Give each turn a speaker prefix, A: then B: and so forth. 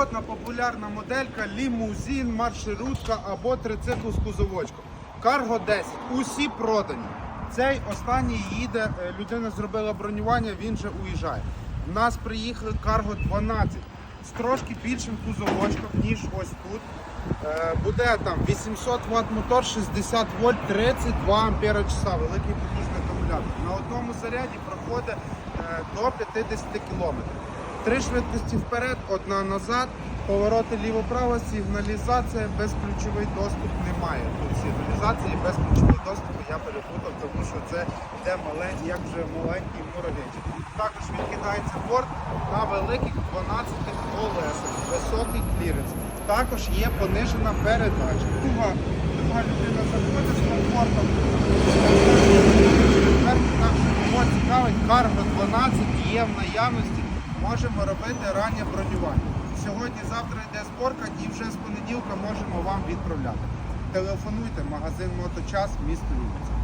A: Одна популярна моделька, лімузин, маршрутка або трицикл з кузовочком. Карго 10. Усі продані. Цей останній їде, е, людина зробила бронювання, він же уїжджає. У нас приїхали Карго 12 з трошки більшим кузовочком, ніж ось тут. Е, Буде там 800 Вт мотор, 60 вольт, 32 ампера часа, великий потужний акумулятор. На одному заряді проходить е, до 50 кілометрів. Три швидкості вперед, одна назад, повороти ліво-право, сигналізація, безключовий доступ немає. Тут сигналізації, безключовий доступ я перепутав, тому що це йде маленький, як вже маленький муравейчик. Також відкидається борт на великих 12 колесах, високий кліренс. Також є понижена передача. Друга, друга людина заходить з комфортом. Тепер так, кого цікавить, карго 12 є в наявності. Можемо робити раннє бронювання. Сьогодні, завтра йде зборка і вже з понеділка можемо вам відправляти. Телефонуйте, магазин Моточас, місто Вінниця.